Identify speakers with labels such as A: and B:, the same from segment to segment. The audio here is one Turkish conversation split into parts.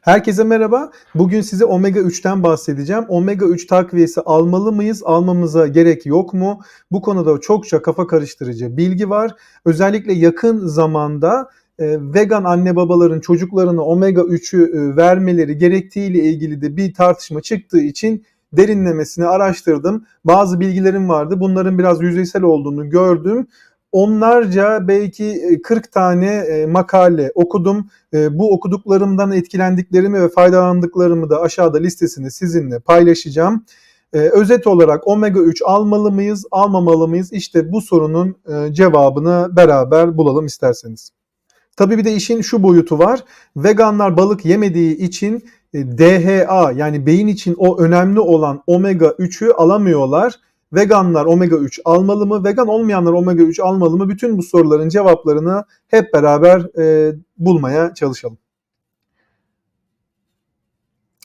A: Herkese merhaba. Bugün size omega 3'ten bahsedeceğim. Omega 3 takviyesi almalı mıyız? Almamıza gerek yok mu? Bu konuda çokça kafa karıştırıcı bilgi var. Özellikle yakın zamanda e, vegan anne babaların çocuklarına omega 3'ü e, vermeleri gerektiğiyle ilgili de bir tartışma çıktığı için derinlemesine araştırdım. Bazı bilgilerim vardı. Bunların biraz yüzeysel olduğunu gördüm onlarca belki 40 tane e, makale okudum. E, bu okuduklarımdan etkilendiklerimi ve faydalandıklarımı da aşağıda listesini sizinle paylaşacağım. E, özet olarak omega 3 almalı mıyız, almamalı mıyız? İşte bu sorunun cevabını beraber bulalım isterseniz. Tabii bir de işin şu boyutu var. Veganlar balık yemediği için DHA yani beyin için o önemli olan omega 3'ü alamıyorlar Veganlar omega 3 almalı mı? Vegan olmayanlar omega 3 almalı mı? Bütün bu soruların cevaplarını hep beraber e, bulmaya çalışalım.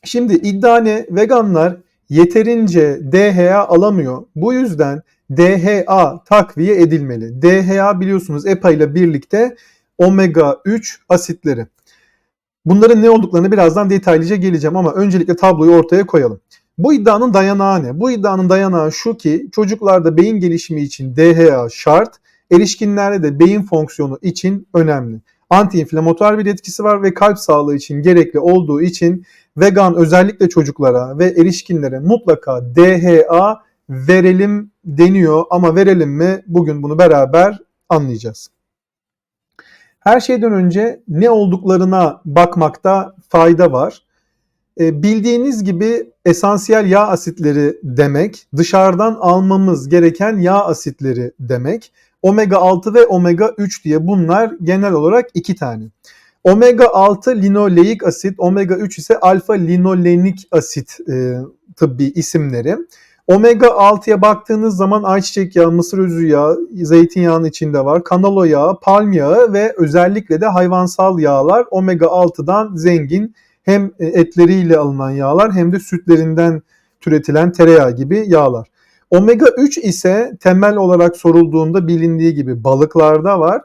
A: Şimdi iddia ne? Veganlar yeterince DHA alamıyor. Bu yüzden DHA takviye edilmeli. DHA biliyorsunuz EPA ile birlikte omega 3 asitleri. Bunların ne olduklarını birazdan detaylıca geleceğim ama öncelikle tabloyu ortaya koyalım. Bu iddianın dayanağı ne? Bu iddianın dayanağı şu ki çocuklarda beyin gelişimi için DHA şart, erişkinlerde de beyin fonksiyonu için önemli. Antiinflamatuar bir etkisi var ve kalp sağlığı için gerekli olduğu için vegan özellikle çocuklara ve erişkinlere mutlaka DHA verelim deniyor ama verelim mi? Bugün bunu beraber anlayacağız. Her şeyden önce ne olduklarına bakmakta fayda var. E, bildiğiniz gibi esansiyel yağ asitleri demek, dışarıdan almamız gereken yağ asitleri demek. Omega 6 ve omega 3 diye bunlar genel olarak iki tane. Omega 6 linoleik asit, omega 3 ise alfa linolenik asit e, tıbbi isimleri. Omega 6'ya baktığınız zaman ayçiçek yağı, mısır özü yağı, zeytinyağının içinde var. Kanalo yağı, palm yağı ve özellikle de hayvansal yağlar omega 6'dan zengin hem e, etleriyle alınan yağlar hem de sütlerinden türetilen tereyağı gibi yağlar. Omega 3 ise temel olarak sorulduğunda bilindiği gibi balıklarda var.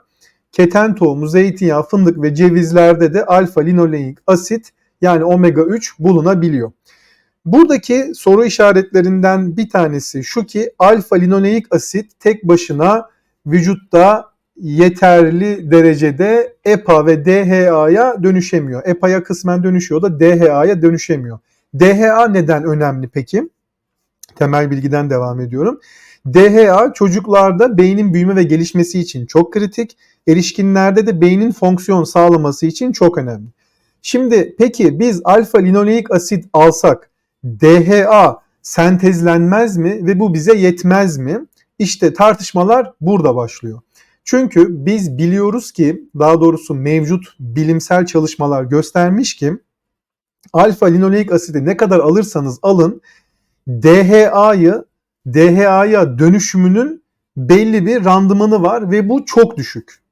A: Keten tohumu, zeytinyağı, fındık ve cevizlerde de alfa linoleik asit yani omega 3 bulunabiliyor. Buradaki soru işaretlerinden bir tanesi şu ki alfa linoleik asit tek başına vücutta yeterli derecede EPA ve DHA'ya dönüşemiyor. EPA'ya kısmen dönüşüyor da DHA'ya dönüşemiyor. DHA neden önemli peki? Temel bilgiden devam ediyorum. DHA çocuklarda beynin büyüme ve gelişmesi için çok kritik. Erişkinlerde de beynin fonksiyon sağlaması için çok önemli. Şimdi peki biz alfa linoleik asit alsak DHA sentezlenmez mi ve bu bize yetmez mi? İşte tartışmalar burada başlıyor. Çünkü biz biliyoruz ki daha doğrusu mevcut bilimsel çalışmalar göstermiş ki alfa linoleik asidi ne kadar alırsanız alın DHA'yı DHA'ya dönüşümünün belli bir randımanı var ve bu çok düşük.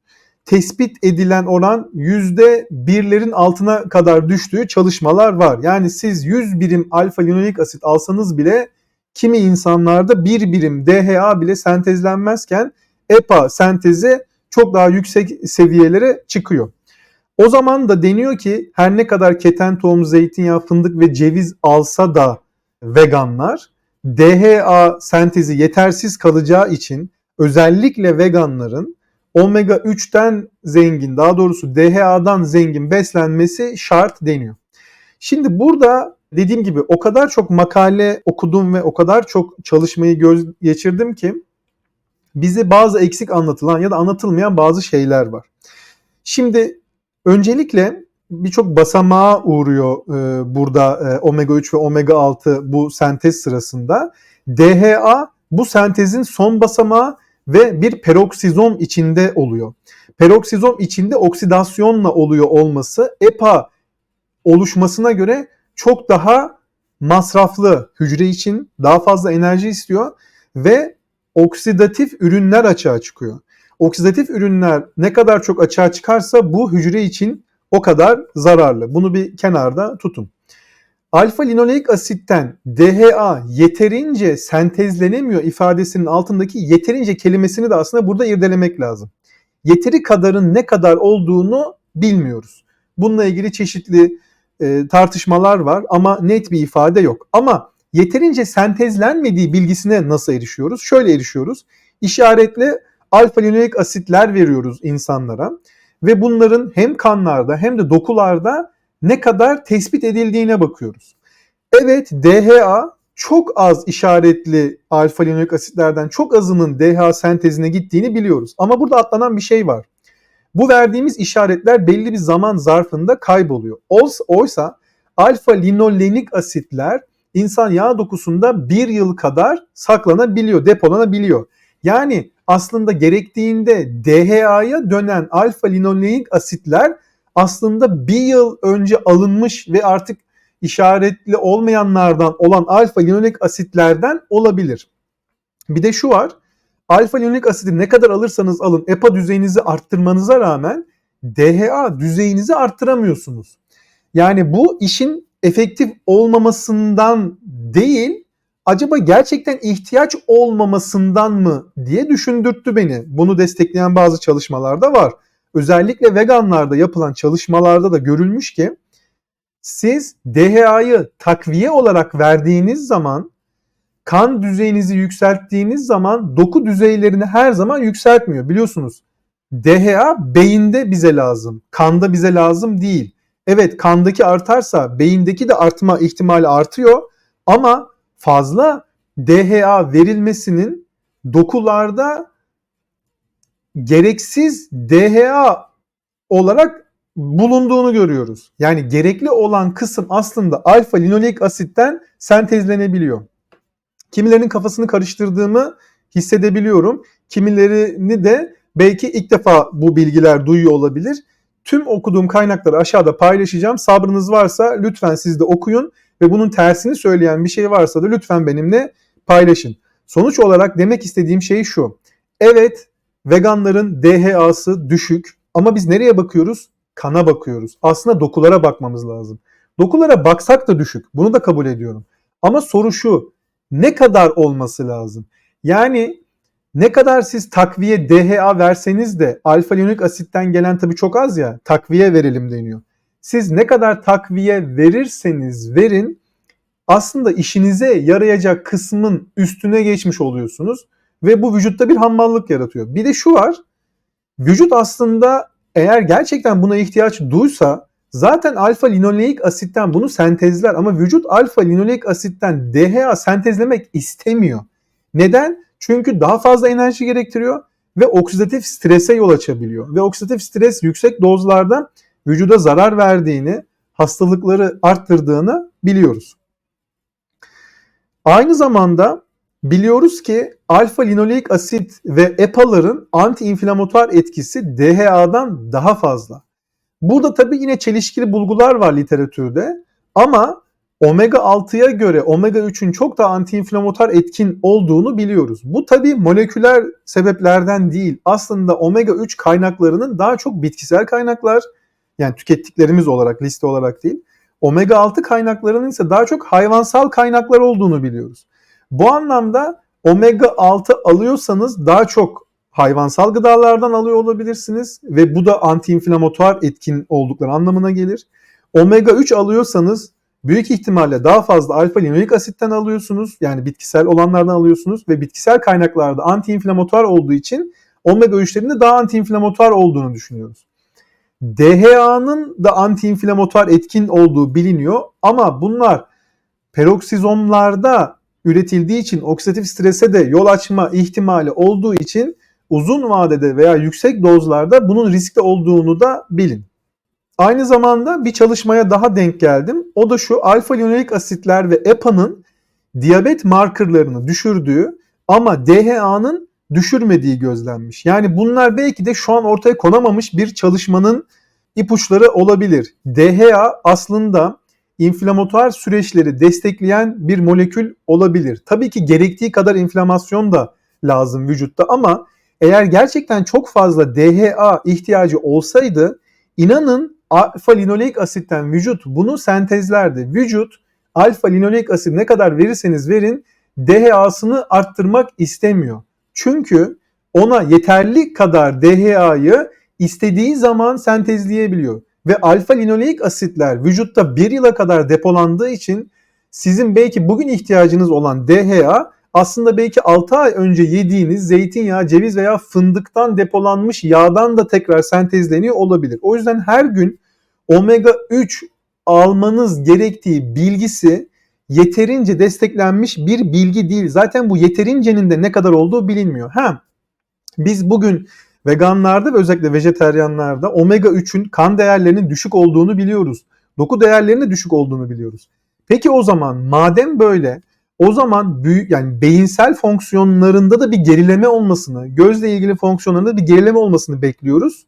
A: Tespit edilen oran yüzde birlerin altına kadar düştüğü çalışmalar var. Yani siz 100 birim alfa linoleik asit alsanız bile kimi insanlarda bir birim DHA bile sentezlenmezken EPA sentezi çok daha yüksek seviyelere çıkıyor. O zaman da deniyor ki her ne kadar keten tohum, zeytinyağı, fındık ve ceviz alsa da veganlar DHA sentezi yetersiz kalacağı için özellikle veganların omega 3'ten zengin daha doğrusu DHA'dan zengin beslenmesi şart deniyor. Şimdi burada dediğim gibi o kadar çok makale okudum ve o kadar çok çalışmayı göz geçirdim ki bize bazı eksik anlatılan ya da anlatılmayan bazı şeyler var. Şimdi öncelikle birçok basamağa uğruyor e, burada e, omega 3 ve omega 6 bu sentez sırasında. DHA bu sentezin son basamağı ve bir peroksizom içinde oluyor. Peroksizom içinde oksidasyonla oluyor olması EPA oluşmasına göre çok daha masraflı hücre için daha fazla enerji istiyor ve oksidatif ürünler açığa çıkıyor. Oksidatif ürünler ne kadar çok açığa çıkarsa bu hücre için o kadar zararlı. Bunu bir kenarda tutun. Alfa linoleik asitten DHA yeterince sentezlenemiyor ifadesinin altındaki yeterince kelimesini de aslında burada irdelemek lazım. Yeteri kadarın ne kadar olduğunu bilmiyoruz. Bununla ilgili çeşitli e, tartışmalar var ama net bir ifade yok. Ama yeterince sentezlenmediği bilgisine nasıl erişiyoruz? Şöyle erişiyoruz. İşaretli alfa linoik asitler veriyoruz insanlara ve bunların hem kanlarda hem de dokularda ne kadar tespit edildiğine bakıyoruz. Evet DHA çok az işaretli alfa linoik asitlerden çok azının DHA sentezine gittiğini biliyoruz. Ama burada atlanan bir şey var. Bu verdiğimiz işaretler belli bir zaman zarfında kayboluyor. Oysa alfa linolenik asitler insan yağ dokusunda bir yıl kadar saklanabiliyor, depolanabiliyor. Yani aslında gerektiğinde DHA'ya dönen alfa linolenik asitler aslında bir yıl önce alınmış ve artık işaretli olmayanlardan olan alfa linolenik asitlerden olabilir. Bir de şu var. Alfa linolenik asidi ne kadar alırsanız alın EPA düzeyinizi arttırmanıza rağmen DHA düzeyinizi arttıramıyorsunuz. Yani bu işin efektif olmamasından değil acaba gerçekten ihtiyaç olmamasından mı diye düşündürttü beni. Bunu destekleyen bazı çalışmalar da var. Özellikle veganlarda yapılan çalışmalarda da görülmüş ki siz DHA'yı takviye olarak verdiğiniz zaman kan düzeyinizi yükselttiğiniz zaman doku düzeylerini her zaman yükseltmiyor. Biliyorsunuz DHA beyinde bize lazım. Kanda bize lazım değil. Evet kandaki artarsa beyindeki de artma ihtimali artıyor ama fazla DHA verilmesinin dokularda gereksiz DHA olarak bulunduğunu görüyoruz. Yani gerekli olan kısım aslında alfa linoleik asitten sentezlenebiliyor. Kimilerinin kafasını karıştırdığımı hissedebiliyorum. Kimilerini de belki ilk defa bu bilgiler duyuyor olabilir. Tüm okuduğum kaynakları aşağıda paylaşacağım. Sabrınız varsa lütfen siz de okuyun ve bunun tersini söyleyen bir şey varsa da lütfen benimle paylaşın. Sonuç olarak demek istediğim şey şu. Evet veganların DHA'sı düşük ama biz nereye bakıyoruz? Kana bakıyoruz. Aslında dokulara bakmamız lazım. Dokulara baksak da düşük. Bunu da kabul ediyorum. Ama soru şu. Ne kadar olması lazım? Yani ne kadar siz takviye DHA verseniz de alfa linoik asitten gelen tabii çok az ya takviye verelim deniyor. Siz ne kadar takviye verirseniz verin aslında işinize yarayacak kısmın üstüne geçmiş oluyorsunuz ve bu vücutta bir hammallık yaratıyor. Bir de şu var. Vücut aslında eğer gerçekten buna ihtiyaç duysa zaten alfa linoleik asitten bunu sentezler ama vücut alfa linoleik asitten DHA sentezlemek istemiyor. Neden? Çünkü daha fazla enerji gerektiriyor ve oksidatif strese yol açabiliyor. Ve oksidatif stres yüksek dozlarda vücuda zarar verdiğini, hastalıkları arttırdığını biliyoruz. Aynı zamanda biliyoruz ki alfa linoleik asit ve EPA'ların antiinflamatuar etkisi DHA'dan daha fazla. Burada tabii yine çelişkili bulgular var literatürde ama omega 6'ya göre omega 3'ün çok da antiinflamatuar etkin olduğunu biliyoruz. Bu tabii moleküler sebeplerden değil. Aslında omega 3 kaynaklarının daha çok bitkisel kaynaklar yani tükettiklerimiz olarak liste olarak değil. Omega 6 kaynaklarının ise daha çok hayvansal kaynaklar olduğunu biliyoruz. Bu anlamda omega 6 alıyorsanız daha çok hayvansal gıdalardan alıyor olabilirsiniz ve bu da antiinflamatuar etkin oldukları anlamına gelir. Omega 3 alıyorsanız büyük ihtimalle daha fazla alfa linoik asitten alıyorsunuz. Yani bitkisel olanlardan alıyorsunuz ve bitkisel kaynaklarda antiinflamatuar olduğu için omega 3'lerin de daha antiinflamatuar olduğunu düşünüyoruz. DHA'nın da antiinflamatuar etkin olduğu biliniyor ama bunlar peroksizomlarda üretildiği için oksidatif strese de yol açma ihtimali olduğu için uzun vadede veya yüksek dozlarda bunun riskli olduğunu da bilin. Aynı zamanda bir çalışmaya daha denk geldim. O da şu alfa linoleik asitler ve EPA'nın diyabet markerlarını düşürdüğü ama DHA'nın düşürmediği gözlenmiş. Yani bunlar belki de şu an ortaya konamamış bir çalışmanın ipuçları olabilir. DHA aslında inflamatuar süreçleri destekleyen bir molekül olabilir. Tabii ki gerektiği kadar inflamasyon da lazım vücutta ama eğer gerçekten çok fazla DHA ihtiyacı olsaydı inanın alfa linoleik asitten vücut bunu sentezlerdi. Vücut alfa linoleik asit ne kadar verirseniz verin DHA'sını arttırmak istemiyor. Çünkü ona yeterli kadar DHA'yı istediği zaman sentezleyebiliyor. Ve alfa linoleik asitler vücutta bir yıla kadar depolandığı için sizin belki bugün ihtiyacınız olan DHA aslında belki 6 ay önce yediğiniz zeytinyağı, ceviz veya fındıktan depolanmış yağdan da tekrar sentezleniyor olabilir. O yüzden her gün omega 3 almanız gerektiği bilgisi yeterince desteklenmiş bir bilgi değil. Zaten bu yeterincenin de ne kadar olduğu bilinmiyor. Ha, biz bugün veganlarda ve özellikle vejeteryanlarda omega 3'ün kan değerlerinin düşük olduğunu biliyoruz. Doku değerlerinin düşük olduğunu biliyoruz. Peki o zaman madem böyle o zaman büyük yani beyinsel fonksiyonlarında da bir gerileme olmasını, gözle ilgili fonksiyonlarında bir gerileme olmasını bekliyoruz.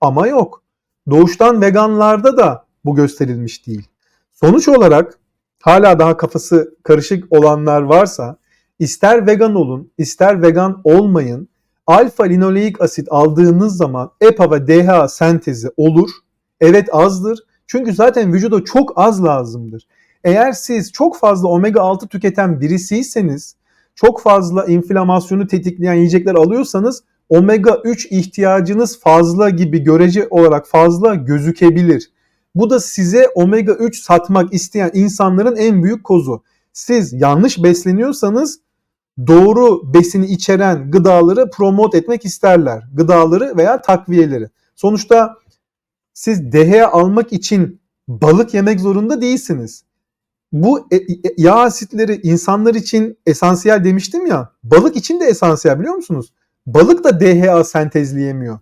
A: Ama yok. Doğuştan veganlarda da bu gösterilmiş değil. Sonuç olarak hala daha kafası karışık olanlar varsa ister vegan olun, ister vegan olmayın alfa linoleik asit aldığınız zaman EPA ve DHA sentezi olur. Evet azdır. Çünkü zaten vücuda çok az lazımdır. Eğer siz çok fazla omega 6 tüketen birisiyseniz, çok fazla inflamasyonu tetikleyen yiyecekler alıyorsanız omega 3 ihtiyacınız fazla gibi görece olarak fazla gözükebilir. Bu da size omega 3 satmak isteyen insanların en büyük kozu. Siz yanlış besleniyorsanız doğru besini içeren gıdaları promote etmek isterler. Gıdaları veya takviyeleri. Sonuçta siz DHA almak için balık yemek zorunda değilsiniz. Bu e, e, yağ asitleri insanlar için esansiyel demiştim ya. Balık için de esansiyel biliyor musunuz? Balık da DHA sentezleyemiyor.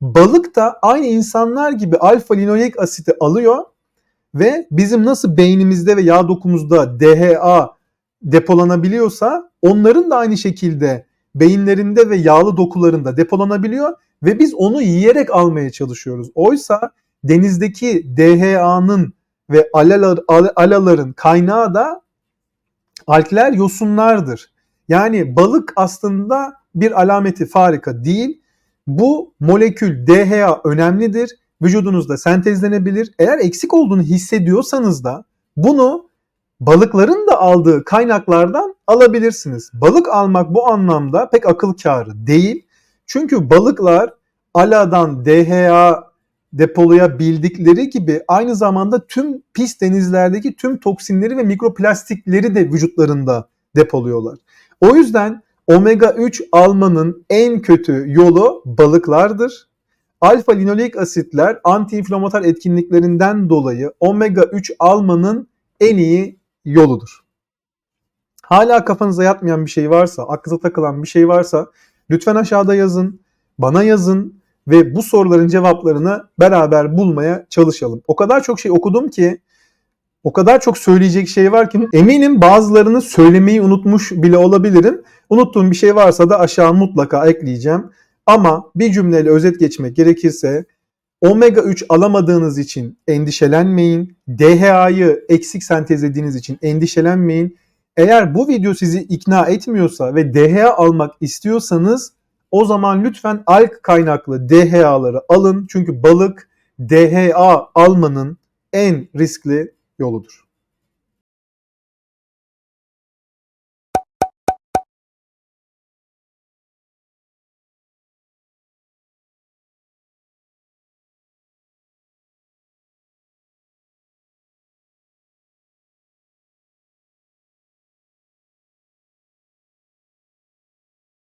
A: Balık da aynı insanlar gibi alfa linoleik asiti alıyor ve bizim nasıl beynimizde ve yağ dokumuzda DHA depolanabiliyorsa onların da aynı şekilde beyinlerinde ve yağlı dokularında depolanabiliyor ve biz onu yiyerek almaya çalışıyoruz. Oysa denizdeki DHA'nın ve alalar, alaların kaynağı da alkler yosunlardır. Yani balık aslında bir alameti farika değil. Bu molekül DHA önemlidir. Vücudunuzda sentezlenebilir. Eğer eksik olduğunu hissediyorsanız da bunu balıkların da aldığı kaynaklardan alabilirsiniz. Balık almak bu anlamda pek akıl kârı değil. Çünkü balıklar aladan DHA depolayabildikleri gibi aynı zamanda tüm pis denizlerdeki tüm toksinleri ve mikroplastikleri de vücutlarında depoluyorlar. O yüzden omega 3 almanın en kötü yolu balıklardır. Alfa linoleik asitler antiinflamatuar etkinliklerinden dolayı omega 3 almanın en iyi yoludur. Hala kafanıza yatmayan bir şey varsa, aklınıza takılan bir şey varsa lütfen aşağıda yazın, bana yazın ve bu soruların cevaplarını beraber bulmaya çalışalım. O kadar çok şey okudum ki o kadar çok söyleyecek şey var ki eminim bazılarını söylemeyi unutmuş bile olabilirim. Unuttuğum bir şey varsa da aşağı mutlaka ekleyeceğim. Ama bir cümleyle özet geçmek gerekirse omega 3 alamadığınız için endişelenmeyin. DHA'yı eksik sentezlediğiniz için endişelenmeyin. Eğer bu video sizi ikna etmiyorsa ve DHA almak istiyorsanız o zaman lütfen alk kaynaklı DHA'ları alın. Çünkü balık DHA almanın en riskli yoludur.